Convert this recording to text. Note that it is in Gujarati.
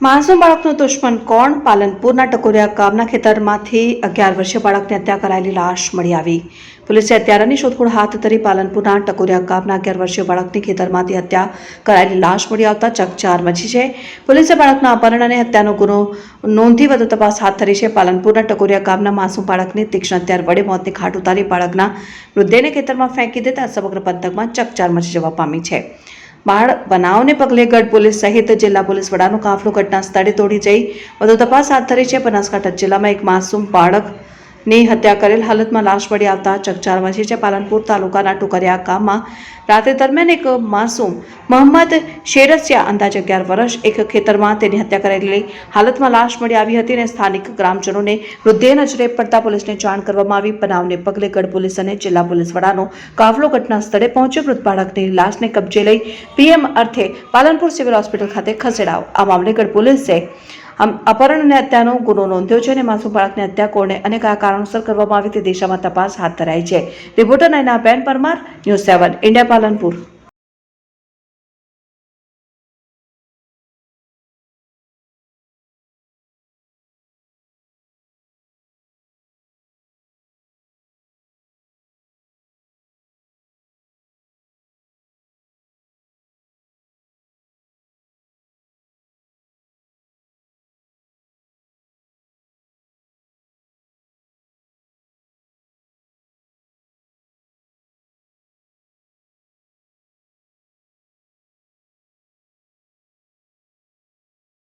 માસૂમ બાળકનો દુશ્મન કોણ? પાલનપુરના ટકોરિયા ગામના ખેતરમાંથી અગિયાર વર્ષીય બાળકની હત્યા કરાયેલી લાશ મળી આવી. પોલીસે હત્યારાની શોધખોળ હાથ ધરી પાલનપુરના ટકોરિયા ગામના અગિયાર વર્ષીય બાળકની ખેતરમાંથી હત્યા કરાયેલી લાશ મળી આવતા ચકચાર મચી છે. પોલીસે બાળકના અપહરણ અને હત્યાનો ગુનો નોંધી વધુ તપાસ હાથ ધરી છે. પાલનપુરના ટકોરિયા ગામના માસૂમ બાળકની તીક્ષ્ણ હત્યાર વડે મોતની ખાટ ઉતારી બાળકના મૃતદેહને ખેતરમાં ફેંકી દેતા સમગ્ર પંથકમાં ચકચાર મચી જવા પામી છે. બાળ બનાવને પગલે ગઢ પોલીસ સહિત જિલ્લા પોલીસ વડાનો કાફલો ઘટના સ્થળે દોડી જઈ. વધુ તપાસ હાથ ધરી છે બનાસકાંઠા જિલ્લામાં એક માસૂમ બાળકની હત્યા કરેલ હાલતમાં લાશ મળી આવતા ચકચાર મચી છે પાલનપુર તાલુકાના ટુકરિયા ગામમાં રાત્રે દરમિયાન એક માસૂમ મોહમ્મદ શેરસિયા અંદાજે અગિયાર વર્ષ, એક ખેતરમાં તેની હત્યા કરેલી હાલતમાં લાશ મળી આવી હતી અને સ્થાનિક ગ્રામજનોને મૃતદેહ નજરે પડતા પોલીસને જાણ કરવામાં આવી. બનાવને પગલે ગઢ પોલીસ અને જિલ્લા પોલીસ વડાનો કાફલો ઘટના સ્થળે પહોંચ્યો. મૃત બાળકની લાશને કબજે લઈ પીએમ અર્થે પાલનપુર સિવિલ હોસ્પિટલ ખાતે ખસેડાવ આ મામલે ગઢ પોલીસે અપહરણ અને હત્યાનો ગુનો નોંધ્યો છે અને માસૂમ બાળકની હત્યા કોણે અને કયા કારણોસર કરવામાં આવી તે દિશામાં તપાસ હાથ ધરાઈ છે. Reporter Nayana ben Parmar, news seven, India Palanpur.